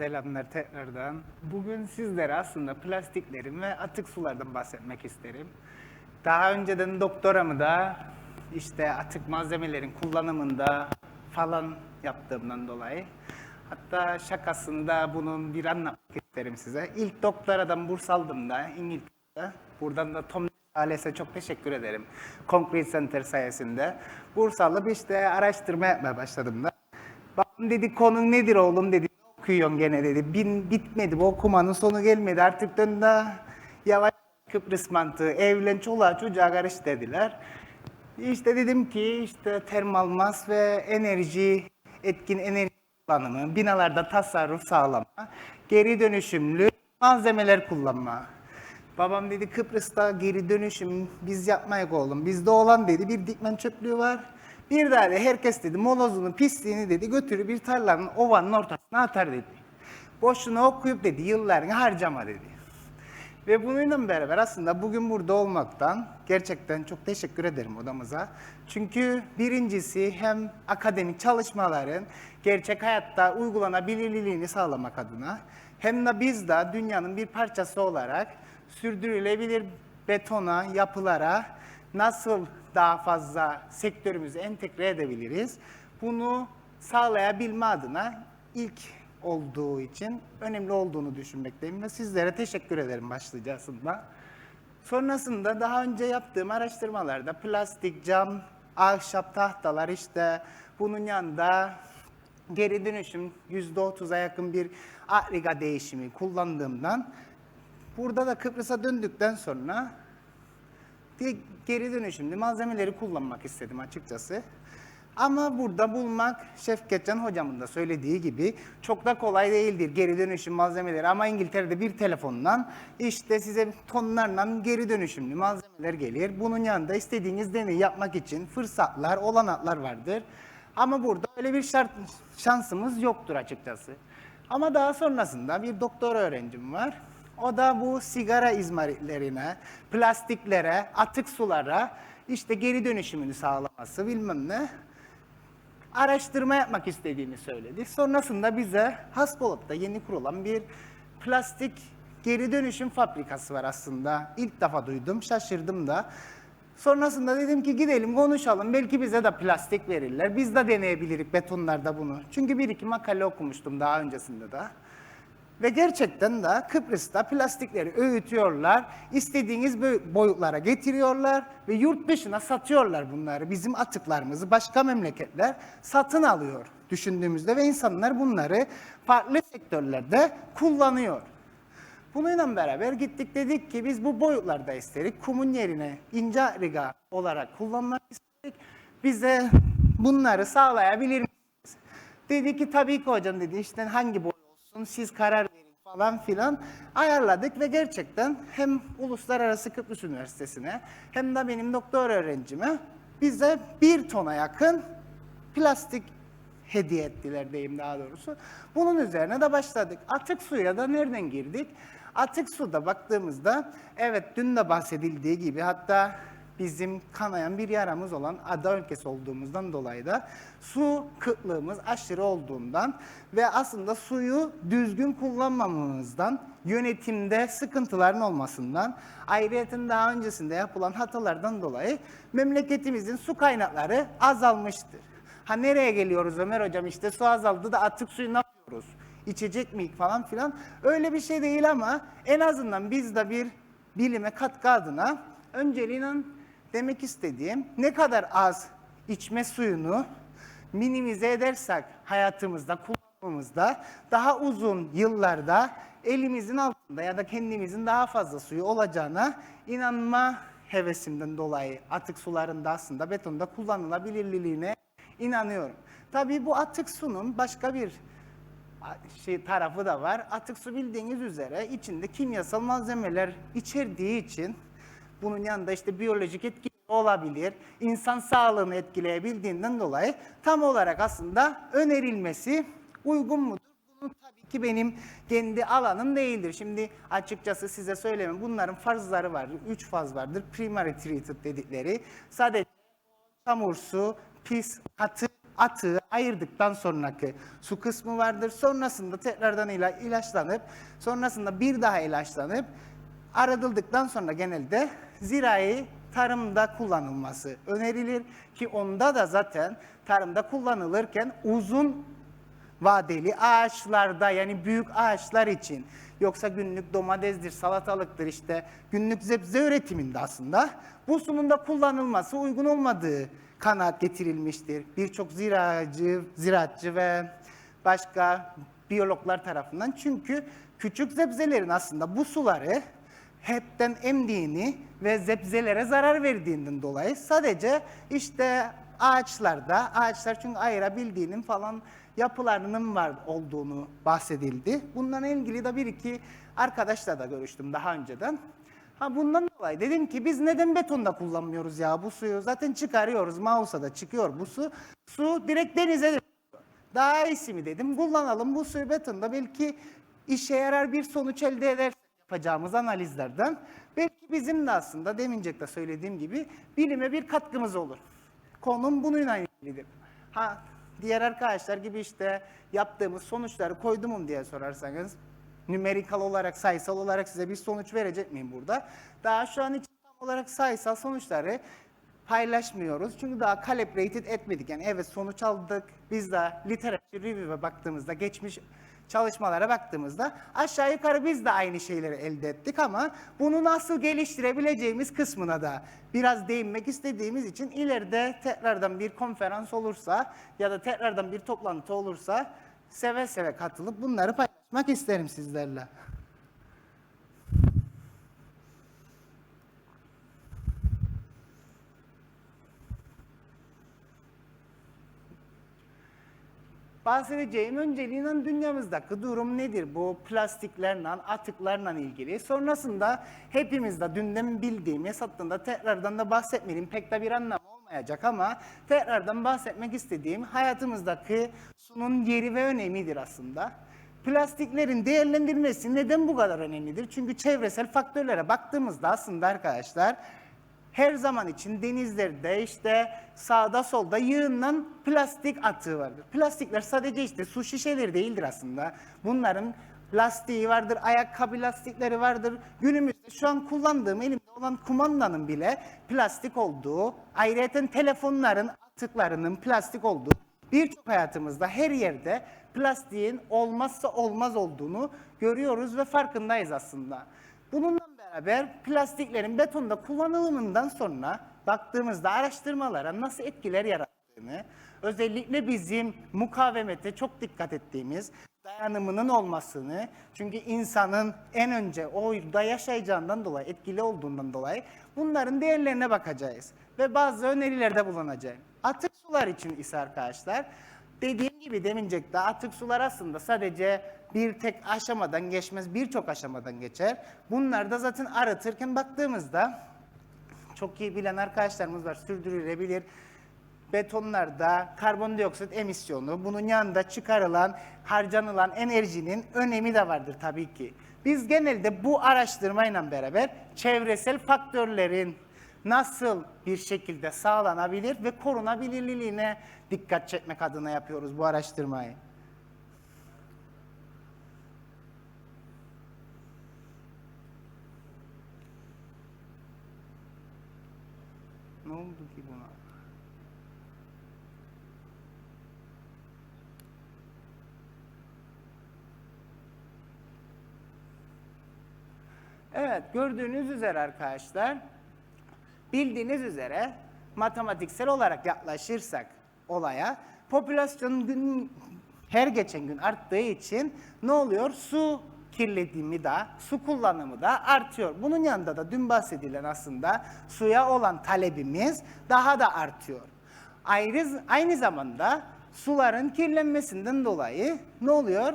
Selamlar tekrardan. Bugün sizlere aslında plastiklerin ve atık sulardan bahsetmek isterim. Daha önceden doktoramı da işte atık malzemelerin kullanımında falan yaptığımdan dolayı. Hatta şakasında bunun bir anlatmak isterim size. İlk doktoradan burs aldığımda İngiltere'de. Buradan da Tom ailesine çok teşekkür ederim. Concrete Center sayesinde. Burs alıp işte araştırma yapmaya başladım da. Babam dedi konun nedir oğlum dedi. Okuyorsun gene dedi. Bin, bitmedi bu okumanın sonu gelmedi. Artık dön de yavaş Kıbrıs mantığı. Evlen çoluğa çocuğa karış dediler. İşte dedim ki işte termal mas ve enerji, etkin enerji kullanımı, binalarda tasarruf sağlama, geri dönüşümlü malzemeler kullanma. Babam dedi Kıbrıs'ta geri dönüşüm biz yapmayız oğlum. Bizde olan dedi bir dikmen çöplüğü var. Bir daha da herkes dedi molozunu pisliğini dedi götürür bir tarlanın ovanın ortasına atar dedi. Boşuna okuyup dedi yıllarını harcama dedi. Ve bununla beraber aslında bugün burada olmaktan gerçekten çok teşekkür ederim odamıza. Çünkü birincisi hem akademik çalışmaların gerçek hayatta uygulanabilirliğini sağlamak adına hem de biz de dünyanın bir parçası olarak sürdürülebilir betona, yapılara nasıl daha fazla sektörümüzü entegre edebiliriz? Bunu sağlayabilme adına ilk olduğu için önemli olduğunu düşünmekteyim ve sizlere teşekkür ederim başlayacağısında. Sonrasında daha önce yaptığım araştırmalarda plastik, cam, ahşap tahtalar işte bunun yanında geri dönüşüm %30'a yakın bir agriga değişimi kullandığımdan burada da Kıbrıs'a döndükten sonra bir geri dönüşümlü malzemeleri kullanmak istedim açıkçası. Ama burada bulmak Şevketcan hocamın da söylediği gibi çok da kolay değildir geri dönüşüm malzemeleri. Ama İngiltere'de bir telefondan işte size tonlarla geri dönüşümlü malzemeler gelir. Bunun yanında istediğiniz deneyi yapmak için fırsatlar, olanaklar vardır. Ama burada öyle bir şart, şansımız yoktur açıkçası. Ama daha sonrasında bir doktor öğrencim var. O da bu sigara izmaritlerine, plastiklere, atık sulara işte geri dönüşümünü sağlaması bilmem ne araştırma yapmak istediğini söyledi. Sonrasında bize Haspolat'ta yeni kurulan bir plastik geri dönüşüm fabrikası var aslında. İlk defa duydum, şaşırdım da. Sonrasında dedim ki gidelim konuşalım. Belki bize de plastik verirler. Biz de deneyebiliriz betonlarda bunu. Çünkü bir iki makale okumuştum daha öncesinde de. Ve gerçekten de Kıbrıs'ta plastikleri öğütüyorlar, istediğiniz boyutlara getiriyorlar ve yurt dışına satıyorlar bunları. Bizim atıklarımızı başka memleketler satın alıyor düşündüğümüzde ve insanlar bunları farklı sektörlerde kullanıyor. Bununla beraber gittik dedik ki biz bu boyutlarda istedik. Kumun yerine ince riga olarak kullanmak istedik. Bize bunları sağlayabilir misiniz? Dedi ki tabii ki hocam dedi işte hangi boy olsun siz karar verin falan filan ayarladık ve gerçekten hem Uluslararası Kıbrıs Üniversitesi'ne hem de benim doktor öğrencime bize bir tona yakın plastik hediye ettiler diyeyim daha doğrusu. Bunun üzerine de başladık. Atık suya da nereden girdik? Atık suda baktığımızda evet dün de bahsedildiği gibi hatta bizim kanayan bir yaramız olan ada ülkesi olduğumuzdan dolayı da su kıtlığımız aşırı olduğundan ve aslında suyu düzgün kullanmamamızdan, yönetimde sıkıntıların olmasından, ayrıyeten daha öncesinde yapılan hatalardan dolayı memleketimizin su kaynakları azalmıştır. Ha nereye geliyoruz Ömer hocam işte su azaldı da atık suyu ne yapıyoruz? İçecek miyik falan filan. Öyle bir şey değil ama en azından biz de bir bilime katkı adına önceliğine demek istediğim ne kadar az içme suyunu minimize edersek hayatımızda, kullanımımızda daha uzun yıllarda elimizin altında ya da kendimizin daha fazla suyu olacağına inanma hevesimden dolayı atık suların da aslında betonda kullanılabilirliğine inanıyorum. Tabii bu atık sunun başka bir şey tarafı da var. Atık su bildiğiniz üzere içinde kimyasal malzemeler içerdiği için bunun yanında işte biyolojik etki olabilir. İnsan sağlığını etkileyebildiğinden dolayı tam olarak aslında önerilmesi uygun mudur? Bunu tabii ki benim kendi alanım değildir. Şimdi açıkçası size söylemem. Bunların farzları var. Üç faz vardır. Primary treated dedikleri. Sadece çamur su, pis, katı atığı ayırdıktan sonraki su kısmı vardır. Sonrasında tekrardan ila ilaçlanıp, sonrasında bir daha ilaçlanıp, aradıldıktan sonra genelde zirai tarımda kullanılması önerilir ki onda da zaten tarımda kullanılırken uzun vadeli ağaçlarda yani büyük ağaçlar için yoksa günlük domatesdir, salatalıktır işte günlük zebze üretiminde aslında bu sunun da kullanılması uygun olmadığı kanaat getirilmiştir. Birçok ziraatçı, ziraatçı ve başka biyologlar tarafından. Çünkü küçük zebzelerin aslında bu suları hepten emdiğini ve zebzelere zarar verdiğinden dolayı sadece işte ağaçlarda, ağaçlar çünkü ayırabildiğinin falan yapılarının var olduğunu bahsedildi. Bundan ilgili de bir iki arkadaşla da görüştüm daha önceden. Ha bundan dolayı dedim ki biz neden betonda kullanmıyoruz ya bu suyu? Zaten çıkarıyoruz, Maus'a da çıkıyor bu su. Su direkt denize de daha iyisi mi dedim. Kullanalım bu suyu betonda belki işe yarar bir sonuç elde edersek yapacağımız analizlerden. Belki bizim de aslında demincek de söylediğim gibi bilime bir katkımız olur. Konum bununla ilgilidir. Ha diğer arkadaşlar gibi işte yaptığımız sonuçları koydum mu diye sorarsanız numerikal olarak, sayısal olarak size bir sonuç verecek miyim burada? Daha şu an için tam olarak sayısal sonuçları paylaşmıyoruz. Çünkü daha calibrated etmedik. Yani evet sonuç aldık. Biz de literature review'e baktığımızda, geçmiş çalışmalara baktığımızda aşağı yukarı biz de aynı şeyleri elde ettik ama bunu nasıl geliştirebileceğimiz kısmına da biraz değinmek istediğimiz için ileride tekrardan bir konferans olursa ya da tekrardan bir toplantı olursa seve seve katılıp bunları paylaşmak isterim sizlerle. Bahsedeceğim önceliğinden dünyamızdaki durum nedir? Bu plastiklerle, atıklarla ilgili. Sonrasında hepimiz de dünden bildiğimiz hatta tekrardan da bahsetmeliyim. Pek de bir anlamı olmayacak ama tekrardan bahsetmek istediğim hayatımızdaki sunun yeri ve önemidir aslında. Plastiklerin değerlendirilmesi neden bu kadar önemlidir? Çünkü çevresel faktörlere baktığımızda aslında arkadaşlar her zaman için denizlerde işte sağda solda yığından plastik atığı vardır. Plastikler sadece işte su şişeleri değildir aslında. Bunların lastiği vardır, ayakkabı lastikleri vardır. Günümüzde şu an kullandığım elimde olan kumandanın bile plastik olduğu, ayrıca telefonların atıklarının plastik olduğu birçok hayatımızda her yerde plastiğin olmazsa olmaz olduğunu görüyoruz ve farkındayız aslında. Bununla beraber plastiklerin betonda kullanılımından sonra baktığımızda araştırmalara nasıl etkiler yarattığını, özellikle bizim mukavemete çok dikkat ettiğimiz dayanımının olmasını, çünkü insanın en önce orada yaşayacağından dolayı, etkili olduğundan dolayı bunların değerlerine bakacağız ve bazı önerilerde bulunacağım. Atık sular için ise arkadaşlar, Dediğim gibi demincek de atık sular aslında sadece bir tek aşamadan geçmez, birçok aşamadan geçer. Bunlar da zaten aratırken baktığımızda çok iyi bilen arkadaşlarımız var, sürdürülebilir betonlarda karbondioksit emisyonu, bunun yanında çıkarılan, harcanılan enerjinin önemi de vardır tabii ki. Biz genelde bu araştırmayla beraber çevresel faktörlerin nasıl bir şekilde sağlanabilir ve korunabilirliğine dikkat çekmek adına yapıyoruz bu araştırmayı. Ne oldu ki buna? Evet, gördüğünüz üzere arkadaşlar, bildiğiniz üzere matematiksel olarak yaklaşırsak olaya, popülasyon gün, her geçen gün arttığı için ne oluyor? Su kirletimi de, su kullanımı da artıyor. Bunun yanında da dün bahsedilen aslında suya olan talebimiz daha da artıyor. Ayrı, aynı zamanda suların kirlenmesinden dolayı ne oluyor?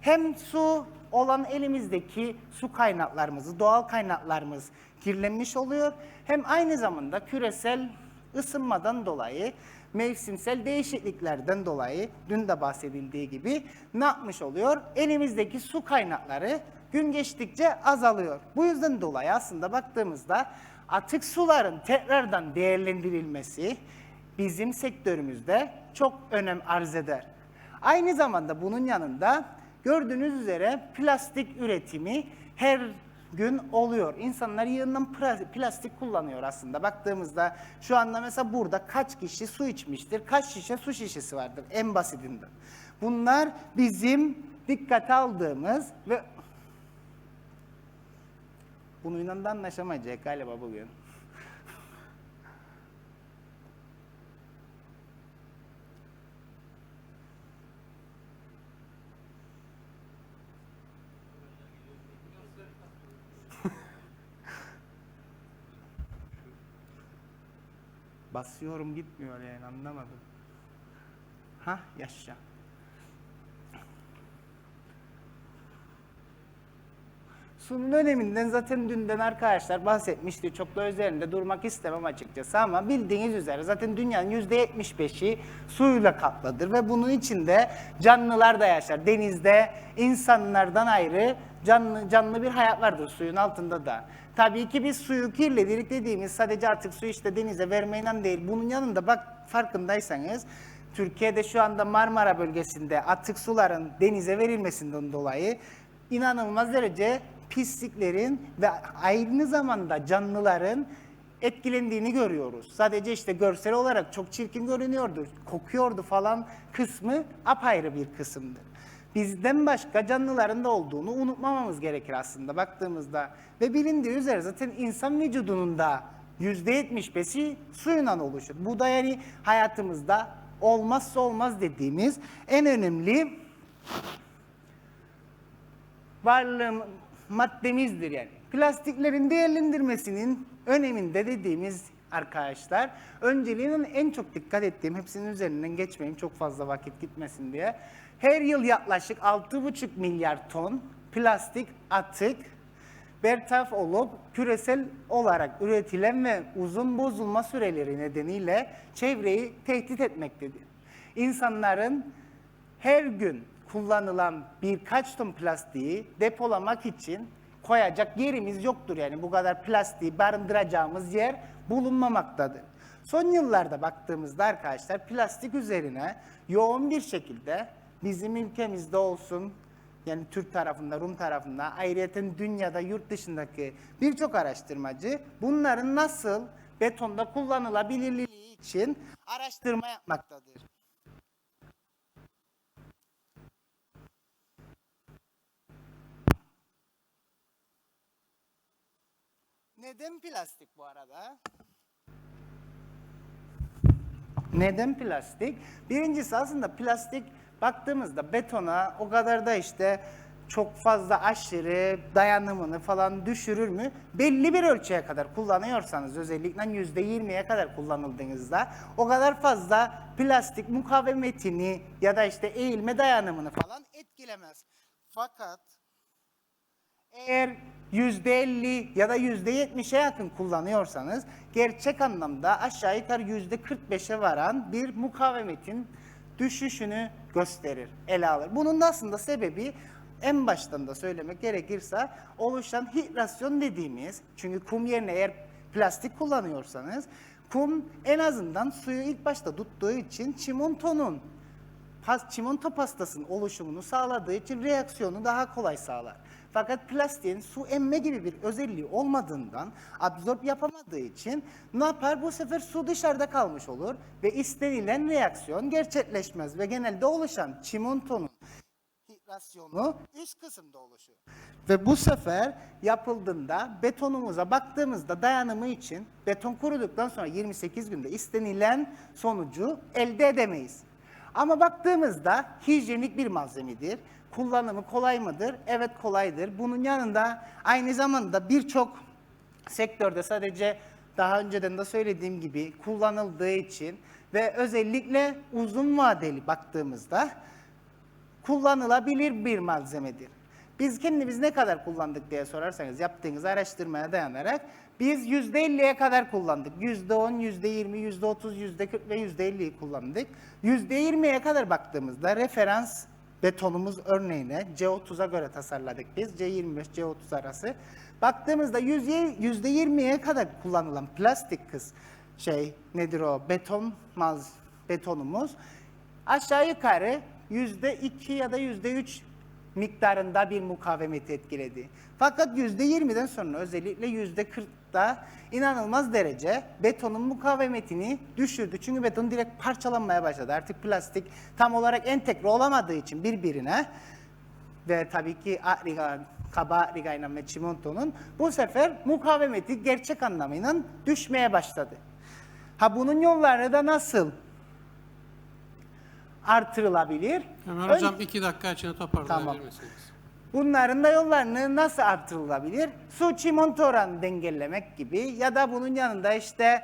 Hem su olan elimizdeki su kaynaklarımızı, doğal kaynaklarımız kirlenmiş oluyor. Hem aynı zamanda küresel ısınmadan dolayı, mevsimsel değişikliklerden dolayı dün de bahsedildiği gibi ne yapmış oluyor? Elimizdeki su kaynakları gün geçtikçe azalıyor. Bu yüzden dolayı aslında baktığımızda atık suların tekrardan değerlendirilmesi bizim sektörümüzde çok önem arz eder. Aynı zamanda bunun yanında gördüğünüz üzere plastik üretimi her gün oluyor. İnsanlar yığından plastik kullanıyor aslında. Baktığımızda şu anda mesela burada kaç kişi su içmiştir, kaç şişe su şişesi vardır en basitinden. Bunlar bizim dikkate aldığımız ve bununla da anlaşamayacak galiba bugün. Basıyorum gitmiyor yani anlamadım. Ha yaşa. Sunun öneminden zaten dünden arkadaşlar bahsetmişti. Çok da üzerinde durmak istemem açıkçası ama bildiğiniz üzere zaten dünyanın %75'i suyla kaplıdır ve bunun içinde canlılar da yaşar. Denizde insanlardan ayrı canlı canlı bir hayat vardır suyun altında da. Tabii ki biz suyu kirledirik dediğimiz sadece artık su işte denize vermeyle değil. Bunun yanında bak farkındaysanız Türkiye'de şu anda Marmara bölgesinde atık suların denize verilmesinden dolayı inanılmaz derece pisliklerin ve aynı zamanda canlıların etkilendiğini görüyoruz. Sadece işte görsel olarak çok çirkin görünüyordu, kokuyordu falan kısmı apayrı bir kısımdır. Bizden başka canlıların da olduğunu unutmamamız gerekir aslında baktığımızda. Ve bilindiği üzere zaten insan vücudunun da %75'i suyundan oluşur. Bu da yani hayatımızda olmazsa olmaz dediğimiz en önemli varlığım maddemizdir yani. Plastiklerin değerlendirmesinin öneminde dediğimiz arkadaşlar önceliğinin en çok dikkat ettiğim hepsinin üzerinden geçmeyeyim çok fazla vakit gitmesin diye. Her yıl yaklaşık 6,5 milyar ton plastik atık bertaraf olup küresel olarak üretilen ve uzun bozulma süreleri nedeniyle çevreyi tehdit etmektedir. İnsanların her gün kullanılan birkaç ton plastiği depolamak için koyacak yerimiz yoktur yani bu kadar plastiği barındıracağımız yer bulunmamaktadır. Son yıllarda baktığımızda arkadaşlar plastik üzerine yoğun bir şekilde bizim ülkemizde olsun yani Türk tarafında, Rum tarafında, ayrıca dünyada, yurt dışındaki birçok araştırmacı bunların nasıl betonda kullanılabilirliği için araştırma yapmaktadır. Neden plastik bu arada? Neden plastik? Birincisi aslında plastik baktığımızda betona o kadar da işte çok fazla aşırı dayanımını falan düşürür mü? Belli bir ölçüye kadar kullanıyorsanız özellikle %20'ye kadar kullanıldığınızda o kadar fazla plastik mukavemetini ya da işte eğilme dayanımını falan etkilemez. Fakat eğer %50 ya da %70'e yakın kullanıyorsanız gerçek anlamda aşağı yukarı %45'e varan bir mukavemetin düşüşünü gösterir, ele alır. Bunun da aslında sebebi en baştan da söylemek gerekirse oluşan hidrasyon dediğimiz çünkü kum yerine eğer plastik kullanıyorsanız kum en azından suyu ilk başta tuttuğu için çimentonun çimento pastasının oluşumunu sağladığı için reaksiyonu daha kolay sağlar. Fakat plastiğin su emme gibi bir özelliği olmadığından absorb yapamadığı için ne yapar? Bu sefer su dışarıda kalmış olur ve istenilen reaksiyon gerçekleşmez ve genelde oluşan çimentonun hidrasyonu üst kısımda oluşur. Ve bu sefer yapıldığında betonumuza baktığımızda dayanımı için beton kuruduktan sonra 28 günde istenilen sonucu elde edemeyiz. Ama baktığımızda hijyenik bir malzemedir. Kullanımı kolay mıdır? Evet kolaydır. Bunun yanında aynı zamanda birçok sektörde sadece daha önceden de söylediğim gibi kullanıldığı için ve özellikle uzun vadeli baktığımızda kullanılabilir bir malzemedir. Biz kendimiz ne kadar kullandık diye sorarsanız yaptığınız araştırmaya dayanarak biz %50'ye kadar kullandık. %10, %20, %30, %40 ve %50'yi kullandık. %20'ye kadar baktığımızda referans betonumuz örneğine C30'a göre tasarladık biz. C25, C30 arası. Baktığımızda %20'ye kadar kullanılan plastik kız şey nedir o beton maz betonumuz aşağı yukarı yüzde iki ya da yüzde üç miktarında bir mukavemeti etkiledi. Fakat yüzde yirmiden sonra özellikle yüzde kırkta inanılmaz derece betonun mukavemetini düşürdü. Çünkü beton direkt parçalanmaya başladı. Artık plastik tam olarak entegre olamadığı için birbirine ve tabii ki Ariga, kaba rigayla ve çimentonun bu sefer mukavemeti gerçek anlamıyla düşmeye başladı. Ha bunun yolları da nasıl artırılabilir? Ömer Ön- Hocam iki dakika içinde toparlayabilir Tamam. misiniz? Bunların da yollarını nasıl artırılabilir? Su çimento oranını dengellemek gibi ya da bunun yanında işte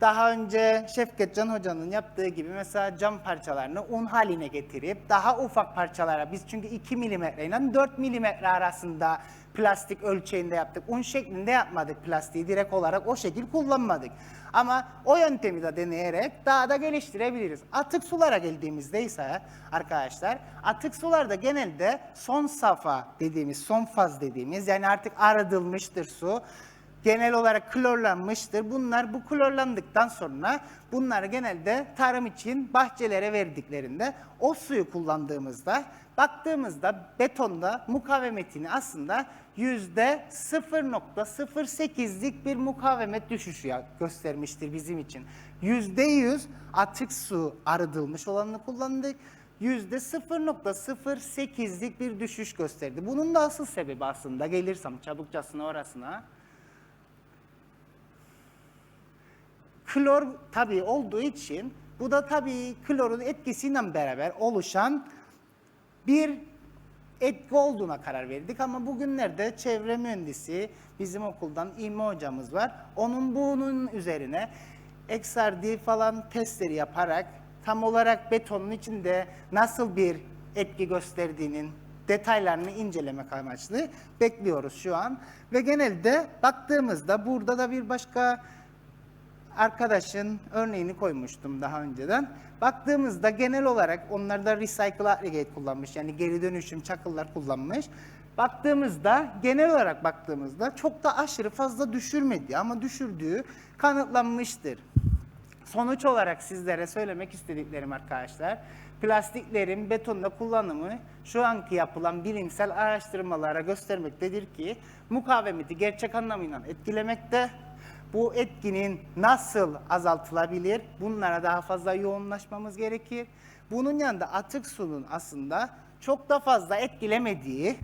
daha önce Şevketcan Hoca'nın yaptığı gibi mesela cam parçalarını un haline getirip daha ufak parçalara biz çünkü 2 milimetre ile 4 milimetre arasında plastik ölçeğinde yaptık. Un şeklinde yapmadık plastiği direkt olarak o şekil kullanmadık. Ama o yöntemi de deneyerek daha da geliştirebiliriz. Atık sulara geldiğimizde ise arkadaşlar atık sularda genelde son safa dediğimiz son faz dediğimiz yani artık arıtılmıştır su genel olarak klorlanmıştır. Bunlar bu klorlandıktan sonra bunları genelde tarım için bahçelere verdiklerinde o suyu kullandığımızda baktığımızda betonda mukavemetini aslında yüzde 0.08'lik bir mukavemet düşüşü göstermiştir bizim için. Yüzde yüz atık su arıtılmış olanını kullandık. Yüzde 0.08'lik bir düşüş gösterdi. Bunun da asıl sebebi aslında gelirsem çabukçasına orasına klor tabii olduğu için bu da tabii klorun etkisiyle beraber oluşan bir etki olduğuna karar verdik ama bugünlerde çevre mühendisi bizim okuldan İlmi hocamız var. Onun bunun üzerine XRD falan testleri yaparak tam olarak betonun içinde nasıl bir etki gösterdiğinin detaylarını incelemek amaçlı bekliyoruz şu an. Ve genelde baktığımızda burada da bir başka arkadaşın örneğini koymuştum daha önceden. Baktığımızda genel olarak onlar da recycle aggregate kullanmış. Yani geri dönüşüm çakıllar kullanmış. Baktığımızda genel olarak baktığımızda çok da aşırı fazla düşürmedi ama düşürdüğü kanıtlanmıştır. Sonuç olarak sizlere söylemek istediklerim arkadaşlar, plastiklerin betonda kullanımı şu anki yapılan bilimsel araştırmalara göstermektedir ki mukavemeti gerçek anlamıyla etkilemekte. Bu etkinin nasıl azaltılabilir? Bunlara daha fazla yoğunlaşmamız gerekir. Bunun yanında atık sunun aslında çok da fazla etkilemediği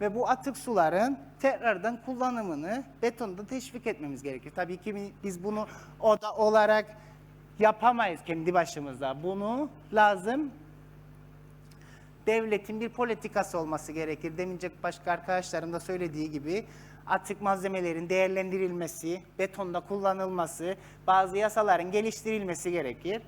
ve bu atık suların tekrardan kullanımını betonda teşvik etmemiz gerekir. Tabii ki bi- biz bunu oda olarak yapamayız kendi başımıza. Bunu lazım devletin bir politikası olması gerekir. Demincek başka arkadaşlarım da söylediği gibi atık malzemelerin değerlendirilmesi, betonda kullanılması, bazı yasaların geliştirilmesi gerekir.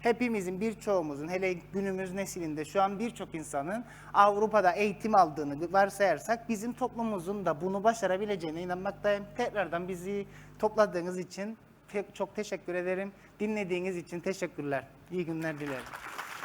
Hepimizin birçoğumuzun hele günümüz neslinde şu an birçok insanın Avrupa'da eğitim aldığını varsayarsak bizim toplumumuzun da bunu başarabileceğine inanmaktayım. Tekrardan bizi topladığınız için çok teşekkür ederim. Dinlediğiniz için teşekkürler. İyi günler dilerim.